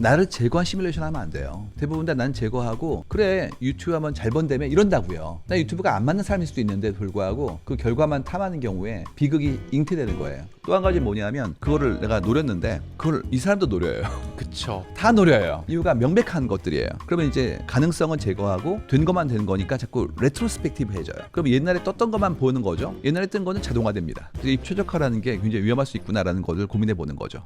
나를 제거한 시뮬레이션 하면 안 돼요. 대부분 다 난 제거하고 그래 유튜브 하면 잘 번다며 이런다고요. 나 유튜브가 안 맞는 사람일 수도 있는데 불구하고 그 결과만 탐하는 경우에 비극이 잉태되는 거예요. 또 한 가지 뭐냐면 그거를 내가 노렸는데 그걸 이 사람도 노려요. 그쵸. 다 노려요. 이유가 명백한 것들이에요. 그러면 이제 가능성은 제거하고 된 것만 되는 거니까 자꾸 레트로스펙티브 해져요. 그럼 옛날에 떴던 것만 보는 거죠. 옛날에 뜬 거는 자동화됩니다. 그래서 이 최적화라는 게 굉장히 위험할 수 있구나라는 것을 고민해 보는 거죠.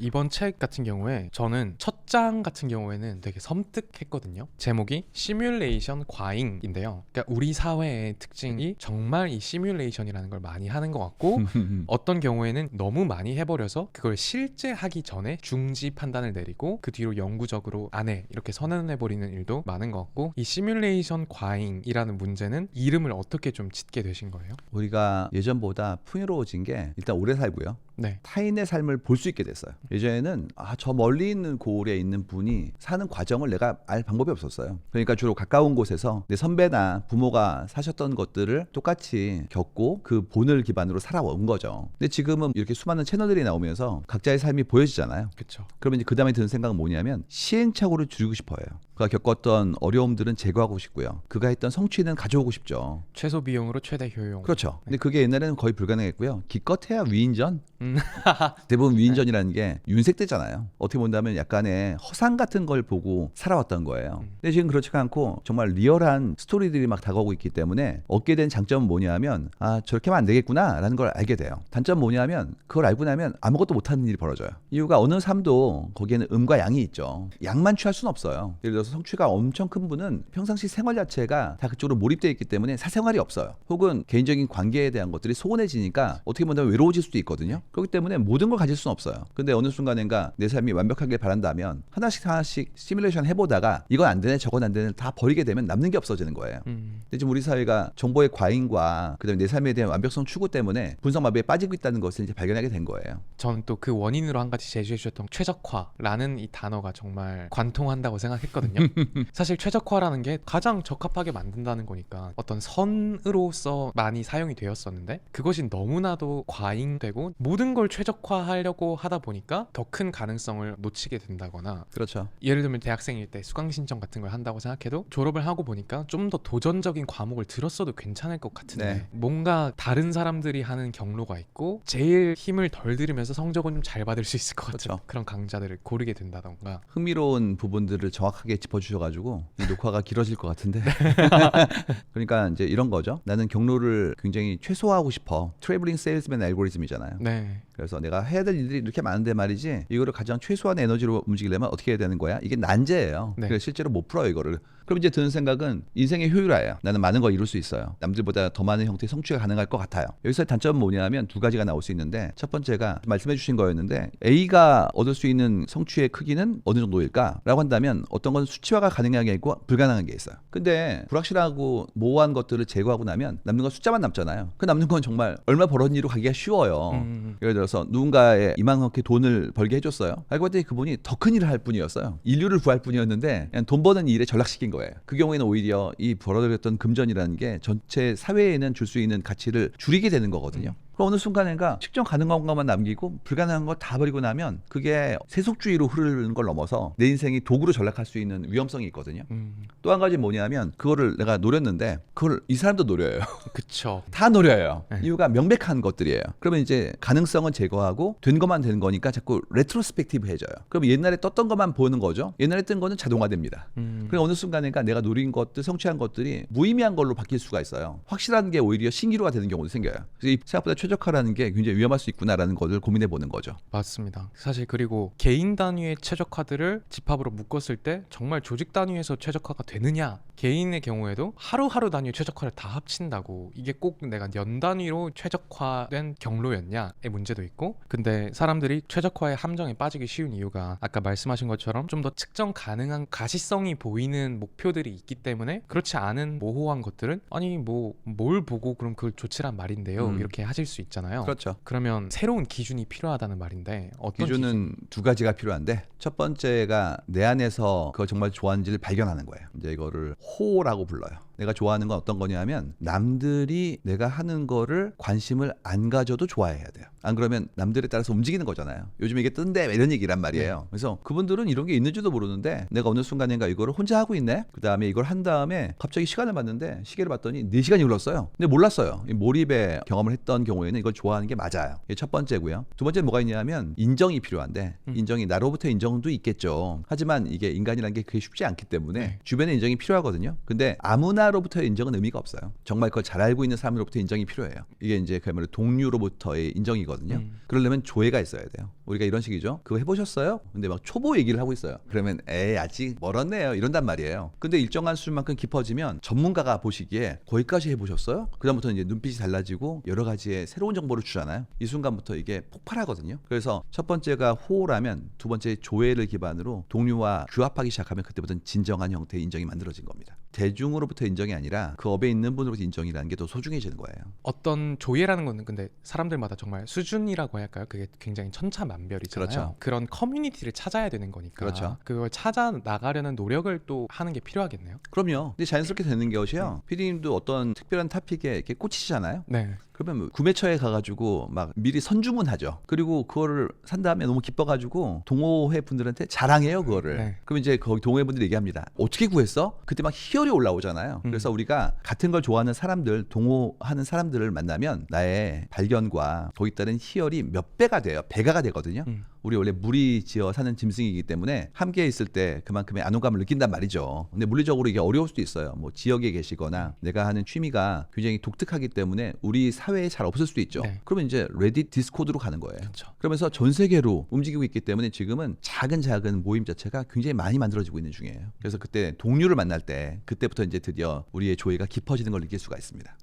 이번 책 같은 경우에 저는 첫 장 같은 경우에는 되게 섬뜩했거든요. 제목이 시뮬레이션 과잉인데요. 그러니까 우리 사회의 특징이 정말 이 시뮬레이션이라는 걸 많이 하는 것 같고 어떤 경우에는 너무 많이 해버려서 그걸 실제 하기 전에 중지 판단을 내리고 그 뒤로 영구적으로 안 해 이렇게 선언해버리는 일도 많은 것 같고 이 시뮬레이션 과잉이라는 문제는 이름을 어떻게 좀 짓게 되신 거예요? 우리가 예전보다 풍요로워진 게 일단 오래 살고요. 네. 타인의 삶을 볼 수 있게 됐어요. 예전에는 아, 저 멀리 있는 고을에 있는 분이 사는 과정을 내가 알 방법이 없었어요. 그러니까 주로 가까운 곳에서 내 선배나 부모가 사셨던 것들을 똑같이 겪고 그 본을 기반으로 살아온 거죠. 근데 지금은 이렇게 수많은 채널들이 나오면서 각자의 삶이 보여지잖아요. 그쵸. 그러면 이제 그 다음에 드는 생각은 뭐냐면 시행착오를 줄이고 싶어요. 그가 겪었던 어려움들은 제거하고 싶고요. 그가 했던 성취는 가져오고 싶죠. 최소 비용으로 최대 효용. 그렇죠. 근데 그게 옛날에는 거의 불가능했고요. 기껏해야 위인전. 음. 대부분 위인전이라는 게 윤색대잖아요. 어떻게 본다면 약간의 허상 같은 걸 보고 살아왔던 거예요. 음. 근데 지금 그렇지가 않고 정말 리얼한 스토리들이 막 다가오고 있기 때문에 얻게 된 장점은 뭐냐면 아 저렇게 하면 안 되겠구나라는 걸 알게 돼요. 단점 뭐냐면 그걸 알고 나면 아무것도 못하는 일이 벌어져요. 이유가 어느 삶도 거기에는 음과 양이 있죠. 양만 취할 수는 없어요. 예를 들어서 성취가 엄청 큰 분은 평상시 생활 자체가 다 그쪽으로 몰입되어 있기 때문에 사생활이 없어요. 혹은 개인적인 관계에 대한 것들이 소원해지니까 어떻게 보면 외로워질 수도 있거든요. 그렇기 때문에 모든 걸 가질 수는 없어요. 근데 어느 순간인가 내 삶이 완벽하게 바란다면 하나씩 하나씩 시뮬레이션 해보다가 이건 안 되네 저건 안 되네 다 버리게 되면 남는 게 없어지는 거예요. 음. 근데 지금 우리 사회가 정보의 과잉과 그다음에 내 삶에 대한 완벽성 추구 때문에 분석 마비에 빠지고 있다는 것을 이제 발견하게 된 거예요. 저는 또 그 원인으로 한 가지 제시해 주셨던 최적화라는 이 단어가 정말 관통한다고 생각했거든요. 사실 최적화라는 게 가장 적합하게 만든다는 거니까 어떤 선으로서 많이 사용이 되었었는데 그것이 너무나도 과잉되고 모든 걸 최적화하려고 하다 보니까 더 큰 가능성을 놓치게 된다거나 그렇죠. 예를 들면 대학생일 때 수강 신청 같은 걸 한다고 생각해도 졸업을 하고 보니까 좀 더 도전적인 과목을 들었어도 괜찮을 것 같은데 네. 뭔가 다른 사람들이 하는 경로가 있고 제일 힘을 덜 들이면서 성적은 좀 잘 받을 수 있을 것 같은 그렇죠. 그런 강좌들을 고르게 된다던가 흥미로운 부분들을 정확하게 짚어주셔가지고 이 녹화가 길어질 것 같은데 그러니까 이제 이런 거죠 나는 경로를 굉장히 최소화하고 싶어 트래블링 세일즈맨 알고리즘이잖아요 네 그래서 내가 해야 될 일들이 이렇게 많은데 말이지 이거를 가장 최소한 에너지로 움직이려면 어떻게 해야 되는 거야? 이게 난제예요. 네. 그래서 실제로 못 풀어요 이거를. 그럼 이제 드는 생각은 인생의 효율화예요. 나는 많은 걸 이룰 수 있어요. 남들보다 더 많은 형태의 성취가 가능할 것 같아요. 여기서 단점은 뭐냐면 두 가지가 나올 수 있는데 첫 번째가 말씀해 주신 거였는데 A가 얻을 수 있는 성취의 크기는 어느 정도일까? 라고 한다면 어떤 건 수치화가 가능한 게 있고 불가능한 게 있어요. 근데 불확실하고 모호한 것들을 제거하고 나면 남는 건 숫자만 남잖아요. 그 남는 건 정말 얼마 벌었니로 가기가 쉬워요. 음, 예를 들어서 누군가의 이만큼의 돈을 벌게 해줬어요. 알고 봤더니 그분이 더 큰 일을 할 뿐이었어요. 인류를 구할 뿐이었는데 그냥 돈 버는 일에 전락시킨 거예요. 그 경우에는 오히려 이 벌어들였던 금전이라는 게 전체 사회에는 줄 수 있는 가치를 줄이게 되는 거거든요. 그럼 어느 순간인가 측정 가능한 것만 남기고 불가능한 거 다 버리고 나면 그게 세속주의로 흐르는 걸 넘어서 내 인생이 도구로 전락할 수 있는 위험성이 있거든요. 음, 또한 가지 뭐냐면 그거를 내가 노렸는데 그걸 이 사람도 노려요. 그쵸 다 노려요. 네. 이유가 명백한 것들이에요. 그러면 이제 가능성은 제거하고 된 것만 되는 거니까 자꾸 레트로스펙티브 해져요. 그럼 옛날에 떴던 것만 보는 거죠. 옛날에 뜬 거는 자동화됩니다. 음, 그럼 어느 순간인가 내가 노린 것들, 성취한 것들이 무의미한 걸로 바뀔 수가 있어요. 확실한 게 오히려 신기루가 되는 경우도 생겨요. 그래서 이 생각보다 최적화라는 게 굉장히 위험할 수 있구나라는 것을 고민해 보는 거죠. 맞습니다. 사실 그리고 개인 단위의 최적화들을 집합으로 묶었을 때 정말 조직 단위에서 최적화가 되느냐? 개인의 경우에도 하루하루 단위의 최적화를 다 합친다고 이게 꼭 내가 연 단위로 최적화된 경로였냐의 문제도 있고 근데 사람들이 최적화의 함정에 빠지기 쉬운 이유가 아까 말씀하신 것처럼 좀 더 측정 가능한 가시성이 보이는 목표들이 있기 때문에 그렇지 않은 모호한 것들은 아니 뭐 뭘 보고 그럼 그걸 조치란 말인데요 음. 이렇게 하실 수 있잖아요. 그렇죠. 그러면 새로운 기준이 필요하다는 말인데 어떤 기준은 두 가지가 필요한데 첫 번째가 내 안에서 그걸 정말 좋아하는지를 발견하는 거예요. 이제 이거를 호라고 불러요. 내가 좋아하는 건 어떤 거냐면 남들이 내가 하는 거를 관심을 안 가져도 좋아해야 돼요. 안 그러면 남들에 따라서 움직이는 거잖아요. 요즘 이게 뜬대 이런 얘기란 말이에요. 그래서 그분들은 이런 게 있는지도 모르는데 내가 어느 순간인가 이거를 혼자 하고 있네. 그 다음에 이걸 한 다음에 갑자기 시간을 봤는데 시계를 봤더니 4 시간이 흘렀어요. 근데 몰랐어요. 이 몰입의 경험을 했던 경우에는 이걸 좋아하는 게 맞아요. 이게 첫 번째고요. 두 번째 뭐가 있냐면 인정이 필요한데 음. 인정이 나로부터 인정도 있겠죠. 하지만 이게 인간이라는 게 그게 쉽지 않기 때문에 네. 주변의 인정이 필요하거든요. 근데 아무나 로부터의 인정은 의미가 없어요. 정말 그걸 잘 알고 있는 사람으로부터 인정이 필요해요. 이게 이제 그야말로 동료로부터의 인정이거든요. 음. 그러려면 조회가 있어야 돼요. 우리가 이런 식이죠. 그거 해보셨어요? 근데 막 초보 얘기를 하고 있어요. 그러면 에이 아직 멀었네요. 이런단 말이에요. 근데 일정한 수준만큼 깊어지면 전문가가 보시기에 거기까지 해보셨어요? 그다음부터 이제 눈빛이 달라지고 여러 가지의 새로운 정보를 주잖아요. 이 순간부터 이게 폭발하거든요. 그래서 첫 번째가 호호라면 두 번째 조회를 기반으로 동료와 규합하기 시작하면 그때부터는 진정한 형태의 인정이 만들어진 겁니다. 대중으로부터 인정이 아니라 그 업에 있는 분으로부터 인정이라는 게 더 소중해지는 거예요. 어떤 조예라는 거는 근데 사람들마다 정말 수준이라고 할까요? 그게 굉장히 천차만별이잖아요. 그렇죠. 런 커뮤니티를 찾아야 되는 거니까. 그렇죠. 그걸 찾아 나가려는 노력을 또 하는 게 필요하겠네요. 그럼요. 근데 자연스럽게 되는 것이요. 피디님도 어떤 특별한 토픽에 이렇게 꽂히시잖아요. 네. 그러면 뭐 구매처에 가가지고 막 미리 선주문하죠. 그리고 그거를 산 다음에 너무 기뻐가지고 동호회 분들한테 자랑해요 그거를. 네. 그럼 이제 거기 동호회 분들이 얘기합니다. 어떻게 구했어? 그때 막 희열이 올라오잖아요. 음. 그래서 우리가 같은 걸 좋아하는 사람들, 동호하는 사람들을 만나면 나의 발견과 거기 따른 희열이 몇 배가 돼요. 배가가 되거든요. 음. 우리 원래 무리 지어 사는 짐승이기 때문에 함께 있을 때 그만큼의 안온감을 느낀단 말이죠. 근데 물리적으로 이게 어려울 수도 있어요. 뭐 지역에 계시거나 내가 하는 취미가 굉장히 독특하기 때문에 우리 사회에 잘 없을 수도 있죠. 네. 그러면 이제 레딧 디스코드로 가는 거예요. 그렇죠. 그러면서 전 세계로 움직이고 있기 때문에 지금은 작은 작은 모임 자체가 굉장히 많이 만들어지고 있는 중이에요. 그래서 그때 동료를 만날 때 그때부터 이제 드디어 우리의 조예가 깊어지는 걸 느낄 수가 있습니다.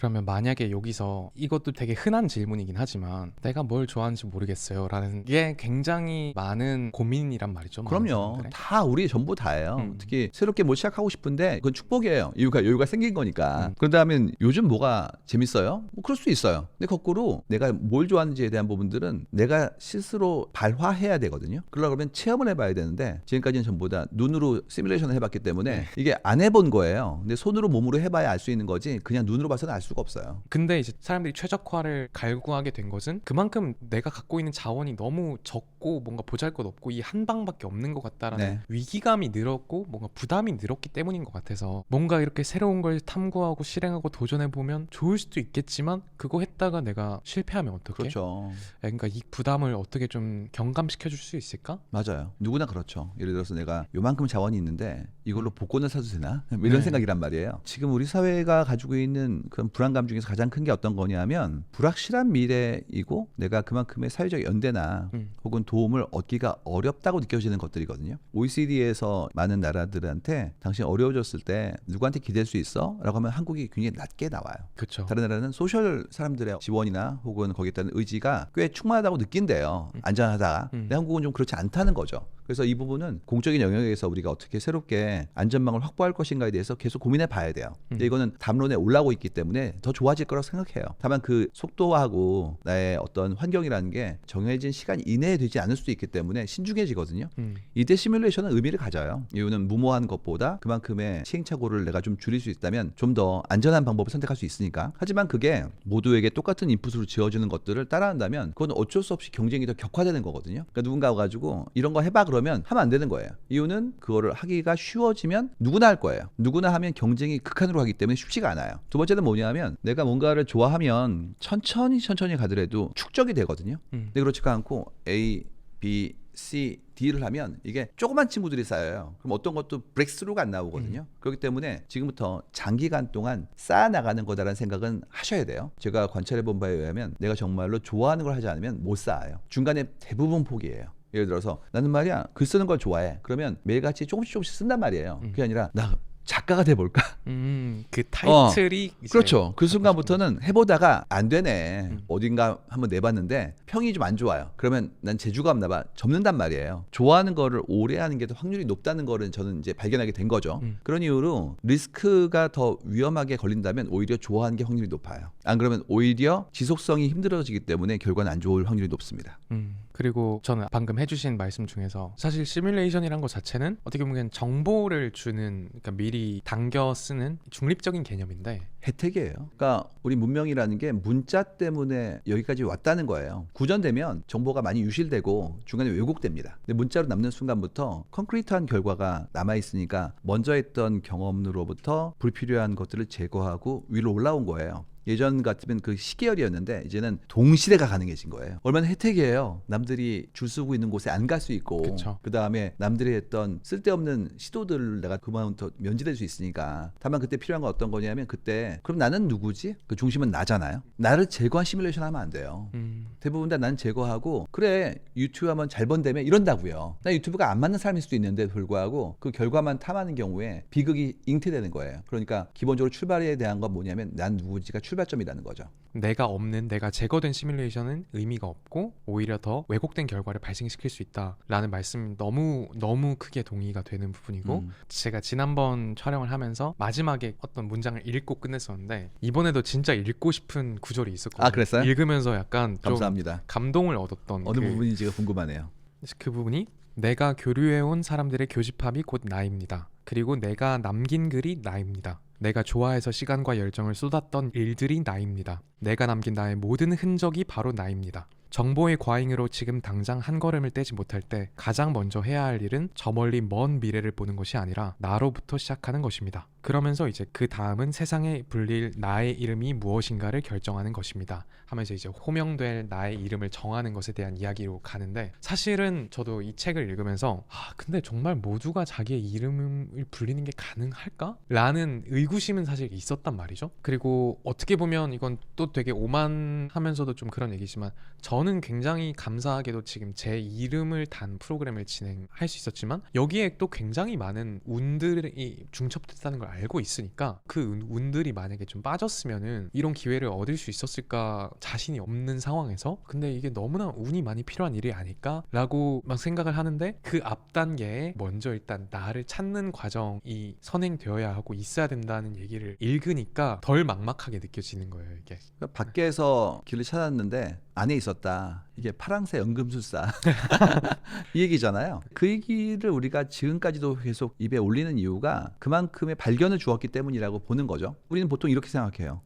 그러면 만약에 여기서 이것도 되게 흔한 질문이긴 하지만 내가 뭘 좋아하는지 모르겠어요 라는 게 굉장히 많은 고민이란 말이죠. 그럼요. 다 우리 전부 다예요. 음. 특히 새롭게 뭘 시작하고 싶은데 그건 축복이에요. 이유가 여유가 생긴 거니까. 음. 그러다면 요즘 뭐가 재밌어요? 뭐 그럴 수 있어요. 근데 거꾸로 내가 뭘 좋아하는지에 대한 부분들은 내가 스스로 발화해야 되거든요. 그러려고 그러면 체험을 해봐야 되는데 지금까지는 전부 다 눈으로 시뮬레이션을 해봤기 때문에 네. 이게 안 해본 거예요. 근데 손으로 몸으로 해봐야 알 수 있는 거지 그냥 눈으로 봐서는 알 수가 없어요. 근데 이제 사람들이 최적화를 갈구하게 된 것은 그만큼 내가 갖고 있는 자원이 너무 적고 뭔가 보잘것 없고 이 한 방밖에 없는 것 같다라는 네. 위기감이 늘었고 뭔가 부담이 늘었기 때문인 것 같아서 뭔가 이렇게 새로운 걸 탐구하고 실행하고 도전해 보면 좋을 수도 있겠지만 그거 했다가 내가 실패하면 어떡해? 그렇죠. 그러니까 이 부담을 어떻게 좀 경감시켜 줄 수 있을까? 맞아요. 누구나 그렇죠. 예를 들어서 내가 요만큼 자원이 있는데 이걸로 복권을 사도 되나? 뭐 이런 네. 생각이란 말이에요. 지금 우리 사회가 가지고 있는 그런 불안감 중에서 가장 큰 게 어떤 거냐면 불확실한 미래이고 내가 그만큼의 사회적 연대나 음. 혹은 도움을 얻기가 어렵다고 느껴지는 것들이거든요. OECD에서 많은 나라들한테 당신 어려워졌을 때 누구한테 기댈 수 있어? 라고 하면 한국이 굉장히 낮게 나와요. 그렇죠. 다른 나라는 소셜 사람들의 지원이나 혹은 거기에 따른 의지가 꽤 충만하다고 느낀대요. 안전하다. 음. 근데 한국은 좀 그렇지 않다는 거죠. 그래서 이 부분은 공적인 영역에서 우리가 어떻게 새롭게 안전망을 확보할 것인가에 대해서 계속 고민해 봐야 돼요. 근데 음. 이거는 담론에 올라오고 있기 때문에 더 좋아질 거라고 생각해요. 다만 그 속도하고 나의 어떤 환경이라는 게 정해진 시간 이내에 되지 않을 수도 있기 때문에 신중해지거든요. 음. 이때 시뮬레이션은 의미를 가져요. 이유는 무모한 것보다 그만큼의 시행착오를 내가 좀 줄일 수 있다면 좀 더 안전한 방법을 선택할 수 있으니까. 하지만 그게 모두에게 똑같은 인풋으로 지어주는 것들을 따라한다면 그건 어쩔 수 없이 경쟁이 더 격화되는 거거든요. 그러니까 누군가 와가지고 이런 거 해봐 그러면 하면 안 되는 거예요. 이유는 그거를 하기가 쉬워지면 누구나 할 거예요. 누구나 하면 경쟁이 극한으로 가기 때문에 쉽지가 않아요. 두 번째는 뭐냐면 내가 뭔가를 좋아하면 천천히 천천히 가더라도 축적이 되거든요. 음. 근데 그렇지가 않고 A, B, C, D를 하면 이게 조그만 친구들이 쌓여요. 그럼 어떤 것도 브렉스루가 안 나오거든요. 그렇기 때문에 지금부터 장기간 동안 쌓아 나가는 거다라는 생각은 하셔야 돼요. 제가 관찰해 본 바에 의하면 내가 정말로 좋아하는 걸 하지 않으면 못 쌓아요. 중간에 대부분 포기해요. 예를 들어서 나는 말이야 글 쓰는 걸 좋아해. 그러면 매일같이 조금씩 조금씩 쓴단 말이에요. 그게 아니라 나 작가가 돼 볼까? 음. 그 타이틀이 이제 그렇죠. 그 순간부터는 해보다가 안 되네. 음. 어딘가 한번 내봤는데 평이 좀 안 좋아요. 그러면 난 재주가 없나 봐. 접는단 말이에요. 좋아하는 거를 오래 하는 게 더 확률이 높다는 거를 저는 이제 발견하게 된 거죠. 음. 그런 이유로 리스크가 더 위험하게 걸린다면 오히려 좋아하는 게 확률이 높아요. 안 그러면 오히려 지속성이 힘들어지기 때문에 결과는 안 좋을 확률이 높습니다. 음, 그리고 저는 방금 해주신 말씀 중에서 사실 시뮬레이션이란 것 자체는 어떻게 보면 정보를 주는 그러니까 미리 당겨 쓰는 중립적인 개념인데 혜택이에요. 그러니까 우리 문명이라는 게 문자 때문에 여기까지 왔다는 거예요. 구전되면 정보가 많이 유실되고 중간에 왜곡됩니다. 근데 문자로 남는 순간부터 콘크리트한 결과가 남아 있으니까 먼저 했던 경험으로부터 불필요한 것들을 제거하고 위로 올라온 거예요. 예전 같으면 그 시계열이었는데 이제는 동시대가 가능해진 거예요. 얼마나 혜택이에요. 남들이 줄 서고 있는 곳에 안 갈 수 있고. 그 다음에 남들이 했던 쓸데없는 시도들을 내가 그만부터 면제될 수 있으니까 다만 그때 필요한 건 어떤 거냐면 그때 그럼 나는 누구지? 그 중심은 나잖아요. 나를 제거한 시뮬레이션 하면 안 돼요. 음, 대부분 다 난 제거하고 그래 유튜브 하면 잘 번다며 이런다고요. 나 유튜브가 안 맞는 사람일 수도 있는데 불구하고 그 결과만 탐하는 경우에 비극이 잉태되는 거예요. 그러니까 기본적으로 출발에 대한 건 뭐냐면 난 누구지가 출발점이라는 거죠. 내가 없는 내가 제거된 시뮬레이션은 의미가 없고 오히려 더 왜곡된 결과를 발생시킬 수 있다라는 말씀 너무 너무 크게 동의가 되는 부분이고 음. 제가 지난번 촬영을 하면서 마지막에 어떤 문장을 읽고 끝냈었는데 이번에도 진짜 읽고 싶은 구절이 있었거든요. 아, 그랬어요? 읽으면서 약간 좀 감사합니다. 감동을 얻었던 어느 그, 부분인지가 궁금하네요. 그 부분이 내가 교류해온 사람들의 교집합이 곧 나입니다. 그리고 내가 남긴 글이 나입니다. 내가 좋아해서 시간과 열정을 쏟았던 일들이 나입니다. 내가 남긴 나의 모든 흔적이 바로 나입니다. 정보의 과잉으로 지금 당장 한 걸음을 떼지 못할 때 가장 먼저 해야 할 일은 저 멀리 먼 미래를 보는 것이 아니라 나로부터 시작하는 것입니다. 그러면서 이제 그 다음은 세상에 불릴 나의 이름이 무엇인가를 결정하는 것입니다. 하면서 이제 호명될 나의 이름을 정하는 것에 대한 이야기로 가는데 사실은 저도 이 책을 읽으면서 아 근데 정말 모두가 자기의 이름을 불리는 게 가능할까? 라는 의구심은 사실 있었단 말이죠. 그리고 어떻게 보면 이건 또 되게 오만하면서도 좀 그런 얘기지만 저는 굉장히 감사하게도 지금 제 이름을 단 프로그램을 진행할 수 있었지만 여기에 또 굉장히 많은 운들이 중첩됐다는 걸 알고 있으니까 그 운- 운들이 만약에 좀 빠졌으면은 이런 기회를 얻을 수 있었을까 자신이 없는 상황에서 근데 이게 너무나 운이 많이 필요한 일이 아닐까라고 막 생각을 하는데 그 앞 단계에 먼저 일단 나를 찾는 과정이 선행되어야 하고 있어야 된다는 얘기를 읽으니까 덜 막막하게 느껴지는 거예요 이게 그러니까 밖에서 길을 찾았는데 안에 있었다. 이게 파랑새 연금술사 이 얘기잖아요. 그 얘기를 우리가 지금까지도 계속 입에 올리는 이유가 그만큼의 발견을 주었기 때문이라고 보는 거죠. 우리는 보통 이렇게 생각해요.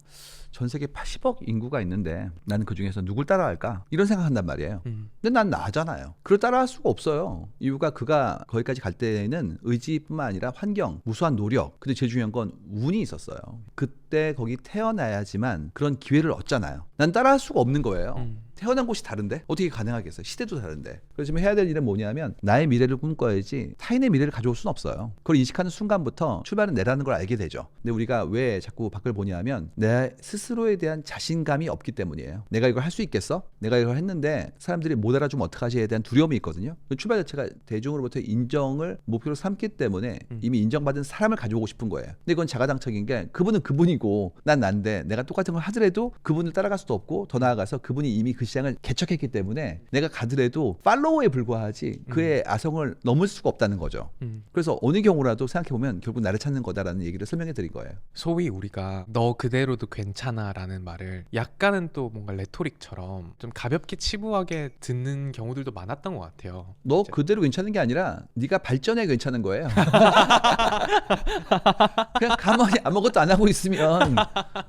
전 세계 80억 인구가 있는데 나는 그 중에서 누굴 따라갈까? 이런 생각한단 말이에요. 음. 근데 난 나잖아요. 그걸 따라할 수가 없어요. 이유가 그가 거기까지 갈 때는 의지뿐만 아니라 환경, 무수한 노력, 근데 제일 중요한 건 운이 있었어요. 그때 거기 태어나야지만 그런 기회를 얻잖아요. 난 따라할 수가 없는 거예요. 음. 태어난 곳이 다른데 어떻게 가능하겠어요? 시대도 다른데. 그래서 지금 해야 될 일은 뭐냐면 나의 미래를 꿈꿔야지 타인의 미래를 가져올 수는 없어요. 그걸 인식하는 순간부터 출발은 내라는 걸 알게 되죠. 근데 우리가 왜 자꾸 밖을 보냐면 내 스스로에 대한 자신감이 없기 때문이에요. 내가 이걸 할 수 있겠어? 내가 이걸 했는데 사람들이 못 알아주면 어떡하지에 대한 두려움이 있거든요. 그 출발 자체가 대중으로부터 인정을 목표로 삼기 때문에 음. 이미 인정받은 사람을 가져오고 싶은 거예요. 근데 이건 자가당착인 게 그분은 그분이고 난 난데 내가 똑같은 걸 하더라도 그분을 따라갈 수도 없고 더 나아가서 그분이 이미 그 시장을 개척했기 때문에 내가 가더라도 팔로워에 불과하지 그의 아성을 넘을 수가 없다는 거죠. 음. 그래서 어느 경우라도 생각해 보면 결국 나를 찾는 거다라는 얘기를 설명해 드린 거예요. 소위 우리가 너 그대로도 괜찮아라는 말을 약간은 또 뭔가 레토릭처럼 좀 가볍게 치부하게 듣는 경우들도 많았던 것 같아요. 너 이제- 그대로 괜찮은 게 아니라 네가 발전해 괜찮은 거예요. 그냥 가만히 아무것도 안 하고 있으면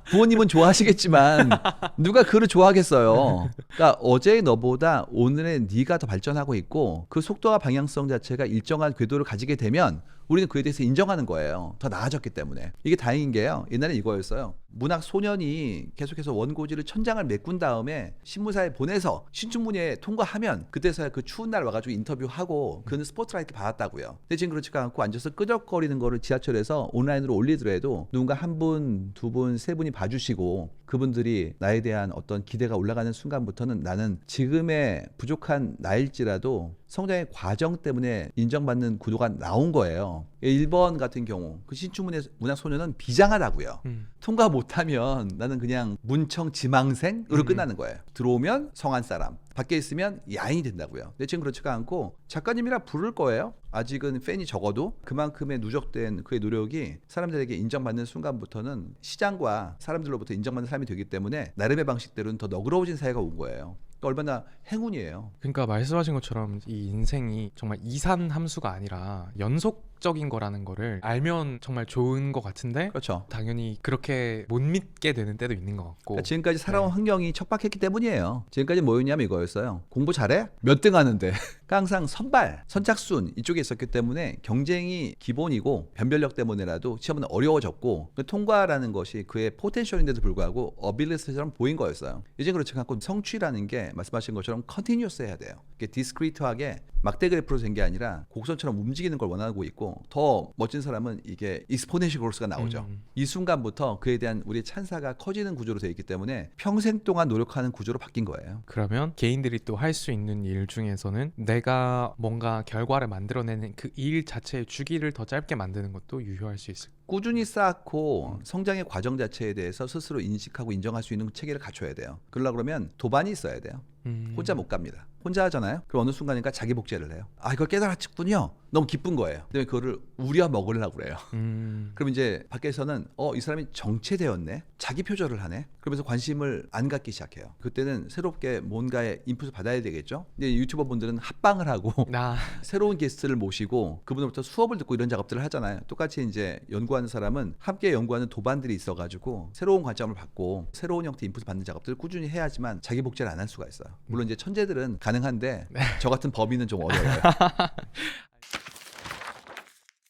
부모님은 좋아하시겠지만 누가 그를 좋아하겠어요. 그러니까 어제의 너보다 오늘의 네가 더 발전하고 있고 그 속도와 방향성 자체가 일정한 궤도를 가지게 되면 우리는 그에 대해서 인정하는 거예요. 더 나아졌기 때문에. 이게 다행인 게요. 옛날에 이거였어요. 문학 소년이 계속해서 원고지를 천장을 메꾼 다음에 신문사에 보내서 신춘문예에 통과하면 그때서야 그 추운 날 와가지고 인터뷰하고 그는 스포트라이트 받았다고요. 근데 지금 그렇지가 않고 앉아서 끄적거리는 거를 지하철에서 온라인으로 올리더라도 누군가 한 분, 두 분, 세 분이 봐주시고 그분들이 나에 대한 어떤 기대가 올라가는 순간부터는 나는 지금의 부족한 나일지라도 성장의 과정 때문에 인정받는 구도가 나온 거예요. 거예요. 1번 같은 경우 그 신춘문예 문학 소녀는 비장하다고요. 음. 통과 못하면 나는 그냥 문청 지망생으로 음. 끝나는 거예요. 들어오면 성한 사람, 밖에 있으면 야인이 된다고요. 근데 지금 그렇지가 않고 작가님이라 부를 거예요. 아직은 팬이 적어도 그만큼의 누적된 그의 노력이 사람들에게 인정받는 순간부터는 시장과 사람들로부터 인정받는 사람이 되기 때문에 나름의 방식대로는 더 너그러워진 사회가 온 거예요. 그러니까 얼마나 행운이에요. 그러니까 말씀하신 것처럼 이 인생이 정말 이산 함수가 아니라 연속 적인 거라는 거를 알면 정말 좋은 것 같은데 그렇죠. 당연히 그렇게 못 믿게 되는 때도 있는 것 같고 그러니까 지금까지 살아온 네. 환경이 척박했기 때문이에요. 지금까지 뭐였냐면 이거였어요. 공부 잘해? 몇 등 하는데. 항상 선발, 선착순 이쪽에 있었기 때문에 경쟁이 기본이고 변별력 때문에라도 시험은 어려워졌고 그 통과라는 것이 그의 포텐셜인데도 불구하고 어빌리티처럼 보인 거였어요. 이제 그렇지 않고 성취라는 게 말씀하신 것처럼 컨티뉴스 해야 돼요. 이게 디스크리트하게 막대 그래프로 된 게 아니라 곡선처럼 움직이는 걸 원하고 있고 더 멋진 사람은 이게 익스포넨셜 그로스가 나오죠. 음. 이 순간부터 그에 대한 우리의 찬사가 커지는 구조로 되어 있기 때문에 평생 동안 노력하는 구조로 바뀐 거예요. 그러면 개인들이 또 할 수 있는 일 중에서는 내가 뭔가 결과를 만들어내는 그 일 자체의 주기를 더 짧게 만드는 것도 유효할 수 있을 꾸준히 쌓고 성장의 과정 자체에 대해서 스스로 인식하고 인정할 수 있는 체계를 갖춰야 돼요. 그러려 그러면 도반이 있어야 돼요. 음. 혼자 못 갑니다. 혼자 하잖아요. 그럼 어느 순간인가 자기 복제를 해요. 아 이걸 깨달았군요. 너무 기쁜 거예요. 근데 그거를 우려 먹으려고 그래요. 음. 그럼 이제 밖에서는 어 이 사람이 정체되었네 자기 표절을 하네 그러면서 관심을 안 갖기 시작해요 그때는 새롭게 뭔가의 인풋을 받아야 되겠죠 근데 유튜버 분들은 합방을 하고 나 새로운 게스트를 모시고 그분으로부터 수업을 듣고 이런 작업들을 하잖아요 똑같이 이제 연구 하는 사람은 함께 연구하는 도반들이 있어가지고 새로운 관점을 받고 새로운 형태의 인풋을 받는 작업들을 꾸준히 해야지만 자기 복제를 안 할 수가 있어요. 물론 이제 천재들은 가능한데 저 같은 범인은 좀 어려워요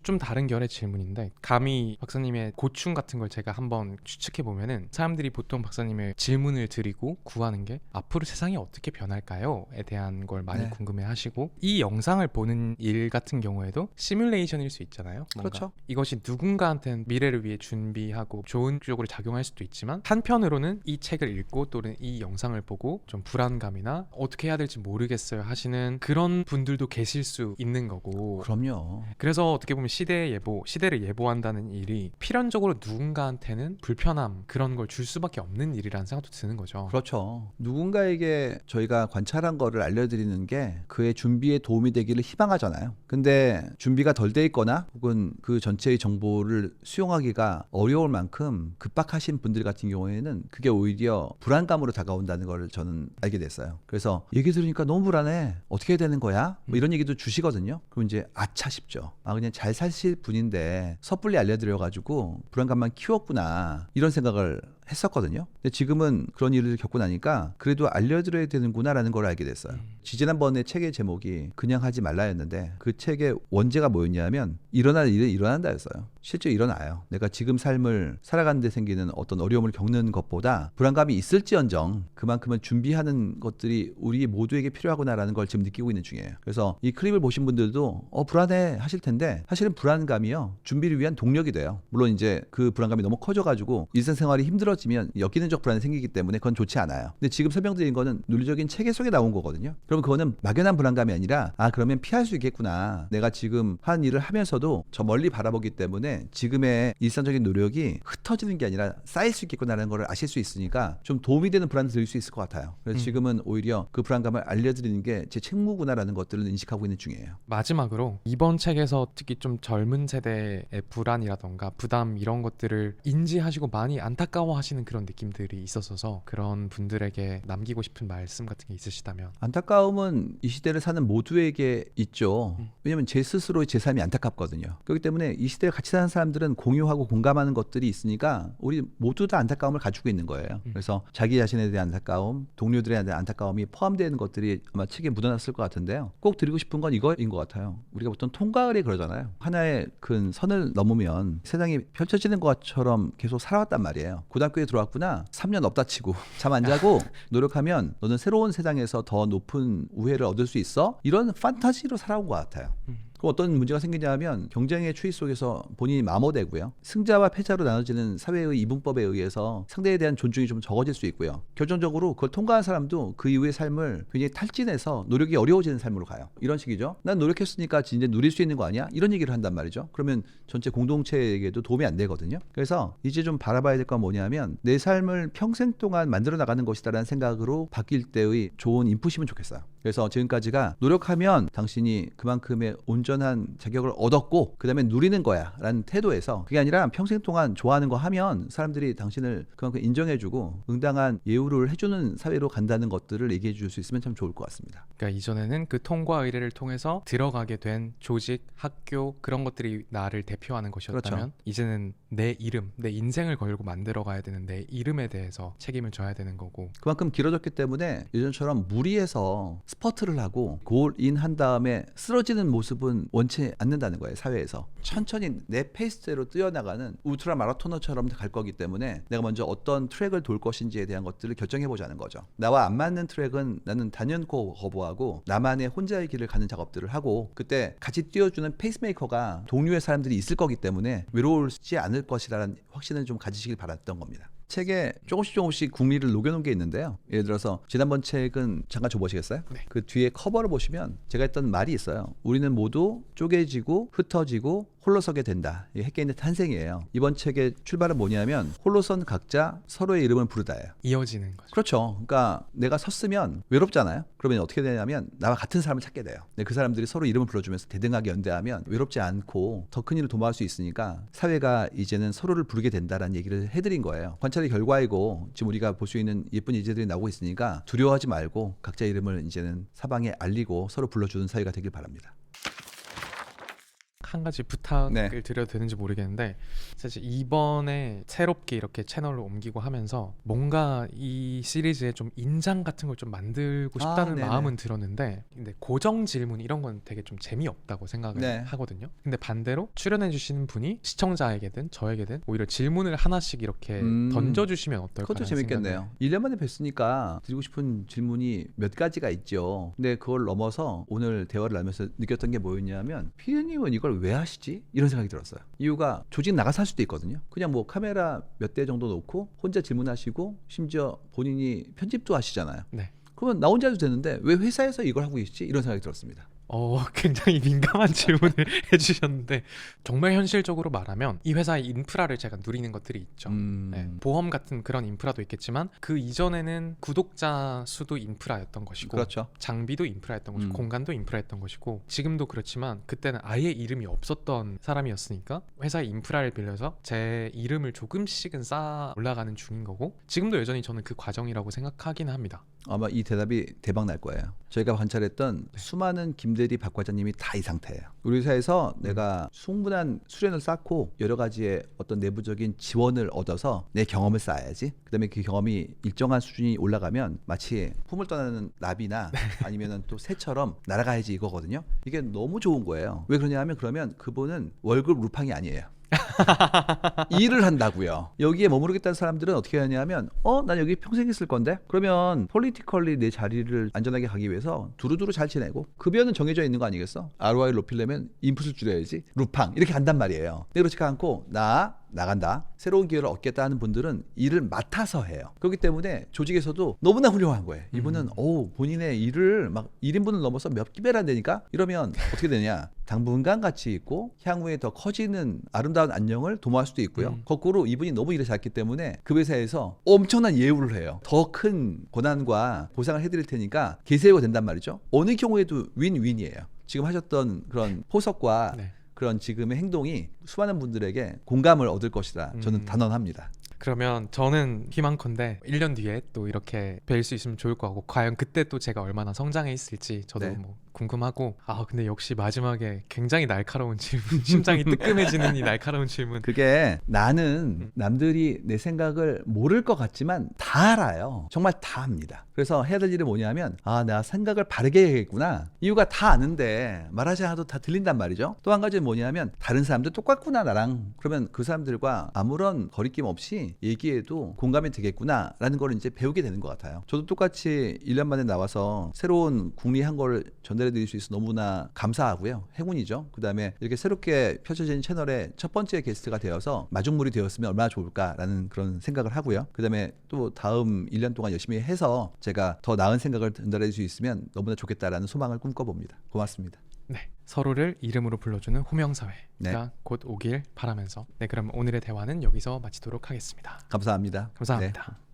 좀 다른 결의 질문인데 감히 박사님의 고충 같은 걸 제가 한번 추측해 보면은 사람들이 보통 박사님의 질문을 드리고 구하는 게 앞으로 세상이 어떻게 변할까요?에 대한 걸 많이 네. 궁금해하시고 이 영상을 보는 일 같은 경우에도 시뮬레이션일 수 있잖아요. 그렇죠. 이것이 누군가한테는 미래를 위해 준비하고 좋은 쪽으로 작용할 수도 있지만 한편으로는 이 책을 읽고 또는 이 영상을 보고 좀 불안감이나 어떻게 해야 될지 모르겠어요 하시는 그런 분들도 계실 수 있는 거고 그럼요 그래서 어떻게 보면 시대의 예보, 시대를 예보한다는 일이 필연적으로 누군가한테는 불편함 그런 걸 줄 수밖에 없는 일이라는 생각도 드는 거죠. 그렇죠. 누군가에게 저희가 관찰한 거를 알려드리는 게 그의 준비에 도움이 되기를 희망하잖아요. 근데 준비가 덜 돼 있거나 혹은 그 전체의 정보를 수용하기가 어려울 만큼 급박하신 분들 같은 경우에는 그게 오히려 불안감으로 다가온다는 걸 저는 알게 됐어요. 그래서 얘기 들으니까 너무 불안해. 어떻게 해야 되는 거야? 뭐 이런 얘기도 주시거든요. 그럼 이제 아차 싶죠. 아 그냥 잘 사실 분인데 섣불리 알려드려가지고 불안감만 키웠구나 이런 생각을 했었거든요. 근데 지금은 그런 일을 겪고 나니까 그래도 알려드려야 되는구나라는 걸 알게 됐어요. 음. 지지난번에 책의 제목이 그냥 하지 말라였는데 그 책의 원제가 뭐였냐면 일어날 일은 일어난다였어요. 실제 일어나요. 내가 지금 삶을 살아가는데 생기는 어떤 어려움을 겪는 것보다 불안감이 있을지언정 그만큼은 준비하는 것들이 우리 모두에게 필요하구나라는 걸 지금 느끼고 있는 중이에요. 그래서 이 클립을 보신 분들도 어 불안해 하실 텐데 사실은 불안감이요 준비를 위한 동력이 돼요. 물론 이제 그 불안감이 너무 커져가지고 일상생활이 힘들어 지면 역기능적 불안이 생기기 때문에 그건 좋지 않아요. 근데 지금 설명드린 거는 논리적인 체계 속에 나온 거거든요. 그럼 그거는 막연한 불안감이 아니라 아 그러면 피할 수 있겠구나. 내가 지금 한 일을 하면서도 저 멀리 바라보기 때문에 지금의 일상적인 노력이 흩어지는 게 아니라 쌓일 수 있겠구나라는 걸 아실 수 있으니까 좀 도움이 되는 불안을 들릴 수 있을 것 같아요. 그래서 음. 지금은 오히려 그 불안감을 알려드리는 게 제 책무구나라는 것들을 인식하고 있는 중이에요. 마지막으로 이번 책에서 특히 좀 젊은 세대의 불안이라던가 부담 이런 것들을 인지하시고 많이 안타까워하시는 그런 느낌들이 있었어서 그런 분들에게 남기고 싶은 말씀 같은 게 있으시다면 안타까움은 이 시대를 사는 모두에게 있죠. 음. 왜냐면 제 스스로의 제 삶이 안타깝거든요. 그렇기 때문에 이 시대를 같이 사는 사람들은 공유하고 공감하는 것들이 있으니까 우리 모두 다 안타까움을 가지고 있는 거예요. 음. 그래서 자기 자신에 대한 안타까움, 동료들에 대한 안타까움이 포함되는 것들이 아마 책에 묻어났을 것 같은데요. 꼭 드리고 싶은 건 이거인 것 같아요. 우리가 보통 통과을에 그러잖아요. 하나의 큰 선을 넘으면 세상이 펼쳐지는 것처럼 계속 살아왔단 말이에요. 고등학교 에 들어왔구나. 3년 없다 치고 잠 안 자고 노력하면 너는 새로운 세상에서 더 높은 우회를 얻을 수 있어? 이런 판타지로 살아온 것 같아요. 음. 그럼 어떤 문제가 생기냐면 경쟁의 추이 속에서 본인이 마모되고요. 승자와 패자로 나눠지는 사회의 이분법에 의해서 상대에 대한 존중이 좀 적어질 수 있고요. 결정적으로 그걸 통과한 사람도 그 이후의 삶을 굉장히 탈진해서 노력이 어려워지는 삶으로 가요. 이런 식이죠. 난 노력했으니까 이제 누릴 수 있는 거 아니야? 이런 얘기를 한단 말이죠. 그러면 전체 공동체에게도 도움이 안 되거든요. 그래서 이제 좀 바라봐야 될 건 뭐냐면 내 삶을 평생 동안 만들어 나가는 것이다라는 생각으로 바뀔 때의 좋은 인풋이면 좋겠어요. 그래서 지금까지가 노력하면 당신이 그만큼의 온전한 자격을 얻었고 그다음에 누리는 거야라는 태도에서 그게 아니라 평생 동안 좋아하는 거 하면 사람들이 당신을 그만큼 인정해주고 응당한 예우를 해주는 사회로 간다는 것들을 얘기해 줄 수 있으면 참 좋을 것 같습니다. 그러니까 이전에는 그 통과 의례를 통해서 들어가게 된 조직, 학교 그런 것들이 나를 대표하는 것이었다면 그렇죠. 이제는 내 이름, 내 인생을 걸고 만들어 가야 되는 내 이름에 대해서 책임을 져야 되는 거고 그만큼 길어졌기 때문에 예전처럼 무리해서 스퍼트를 하고 골인 한 다음에 쓰러지는 모습은 원치 않는다는 거예요 사회에서 천천히 내 페이스대로 뛰어나가는 울트라 마라토너처럼 갈 거기 때문에 내가 먼저 어떤 트랙을 돌 것인지에 대한 것들을 결정해 보자는 거죠 나와 안 맞는 트랙은 나는 단연코 거부하고 나만의 혼자의 길을 가는 작업들을 하고 그때 같이 뛰어주는 페이스메이커가 동료의 사람들이 있을 거기 때문에 외로울지 않을 것이라는 확신을 좀 가지시길 바랐던 겁니다. 책에 조금씩 조금씩 국리를 녹여놓은 게 있는데요. 예를 들어서 지난번 책은 잠깐 줘보시겠어요? 네. 그 뒤에 커버를 보시면 제가 했던 말이 있어요. 우리는 모두 쪼개지고 흩어지고 홀로 서게 된다. 이게 핵개인의 탄생이에요. 이번 책의 출발은 뭐냐면 홀로선 각자 서로의 이름을 부르다예요. 이어지는 거죠. 그렇죠. 그러니까 내가 섰으면 외롭잖아요. 그러면 어떻게 되냐면 나와 같은 사람을 찾게 돼요. 근데 그 사람들이 서로 이름을 불러주면서 대등하게 연대하면 외롭지 않고 더 큰 일을 도모할 수 있으니까 사회가 이제는 서로를 부르게 된다라는 얘기를 해드린 거예요. 관찰의 결과이고 지금 우리가 볼 수 있는 예쁜 이제들이 나오고 있으니까 두려워하지 말고 각자 이름을 이제는 사방에 알리고 서로 불러주는 사회가 되길 바랍니다. 한 가지 부탁을 네. 드려도 되는지 모르겠는데 사실 이번에 새롭게 이렇게 채널을 옮기고 하면서 뭔가 이 시리즈에 좀 인장 같은 걸 좀 만들고 아, 싶다는 네네. 마음은 들었는데 근데 고정 질문 이런 건 되게 좀 재미없다고 생각을 네. 하거든요. 근데 반대로 출연해 주시는 분이 시청자에게든 저에게든 오히려 질문을 하나씩 이렇게 음. 던져 주시면 어떨까? 그것도 재밌겠네요. 1년 만에 뵀으니까 드리고 싶은 질문이 몇 가지가 있죠. 근데 그걸 넘어서 오늘 대화를 나누면서 느꼈던 게 뭐였냐면 피디님은 이걸 왜 하시지? 이런 생각이 들었어요. 이유가 조직 나가서 할 수도 있거든요. 그냥 뭐 카메라 몇 대 정도 놓고 혼자 질문하시고 심지어 본인이 편집도 하시잖아요. 네. 그러면 나 혼자 해도 되는데 왜 회사에서 이걸 하고 계시지? 이런 생각이 들었습니다. 어, 굉장히 민감한 질문을 해주셨는데 정말 현실적으로 말하면 이 회사의 인프라를 제가 누리는 것들이 있죠. 음, 네, 보험 같은 그런 인프라도 있겠지만 그 이전에는 구독자 수도 인프라였던 것이고 그렇죠. 장비도 인프라였던 것이고 음. 공간도 인프라였던 것이고 지금도 그렇지만 그때는 아예 이름이 없었던 사람이었으니까 회사의 인프라를 빌려서 제 이름을 조금씩은 쌓아 올라가는 중인 거고 지금도 여전히 저는 그 과정이라고 생각하긴 합니다. 아마 이 대답이 대박 날 거예요. 저희가 관찰했던 네. 수많은 김대리 박 과장님이 다 이 상태예요. 우리 회사에서 음. 내가 충분한 수련을 쌓고 여러 가지의 어떤 내부적인 지원을 얻어서 내 경험을 쌓아야지. 그다음에 그 경험이 일정한 수준이 올라가면 마치 품을 떠나는 나비나 네. 아니면은 또 새처럼 날아가야지 이거거든요. 이게 너무 좋은 거예요. 왜 그러냐면 그러면 그분은 월급 루팡이 아니에요. 일을 한다고요. 여기에 머무르겠다는 사람들은 어떻게 하냐면 어, 난 여기 평생 있을 건데. 그러면 폴리티컬리 내 자리를 안전하게 가기 위해서 두루두루 잘 지내고 급여는 정해져 있는 거 아니겠어? ROI를 높이려면 인풋을 줄여야지. 루팡 이렇게 간단 말이에요. 근데 그렇지 않고 나 나간다. 새로운 기회를 얻겠다 하는 분들은 일을 맡아서 해요. 그렇기 때문에 조직에서도 너무나 훌륭한 거예요. 이분은 오 본인의 일을 막 1인분을 넘어서 몇 기배를 한다니까? 이러면 어떻게 되냐? 당분간 같이 있고 향후에 더 커지는 아름다운 안녕을 도모할 수도 있고요. 음. 거꾸로 이분이 너무 일을 잘했기 때문에 그 회사에서 엄청난 예우를 해요. 더큰 고난과 보상을 해드릴 테니까 계세요가 된단 말이죠. 어느 경우에도 윈윈이에요. 지금 하셨던 그런 포석과 네. 그런 지금의 행동이 수많은 분들에게 공감을 얻을 것이다. 저는 음. 단언합니다. 그러면 저는 희망컨대 1년 뒤에 또 이렇게 뵐 수 있으면 좋을 것 같고 과연 그때 또 제가 얼마나 성장해 있을지 저도 네. 뭐 궁금하고 아 근데 역시 마지막에 굉장히 날카로운 질문 심장이 뜨끔해지는 이 날카로운 질문 그게 나는 음. 남들이 내 생각을 모를 것 같지만 다 알아요. 정말 다 압니다. 그래서 해야 될 일은 뭐냐면 아 내가 생각을 바르게 해야겠구나. 이유가 다 아는데 말하지 않아도 다 들린단 말이죠. 또 한 가지는 뭐냐면 다른 사람들 똑같구나 나랑. 그러면 그 사람들과 아무런 거리낌 없이 얘기해도 공감이 되겠구나라는 걸 이제 배우게 되는 것 같아요. 저도 똑같이 1년 만에 나와서 새로운 궁리한 걸 전달 해 드릴 수 있어서 너무나 감사하고요. 행운이죠. 그다음에 이렇게 새롭게 펼쳐진 채널의 첫 번째 게스트가 되어서 마중물이 되었으면 얼마나 좋을까라는 그런 생각을 하고요. 그다음에 또 다음 1년 동안 열심히 해서 제가 더 나은 생각을 전달해 줄 수 있으면 너무나 좋겠다라는 소망을 꿈꿔봅니다. 고맙습니다. 네. 서로를 이름으로 불러주는 호명사회가 네. 곧 오길 바라면서 네 그럼 오늘의 대화는 여기서 마치도록 하겠습니다. 감사합니다. 감사합니다. 네.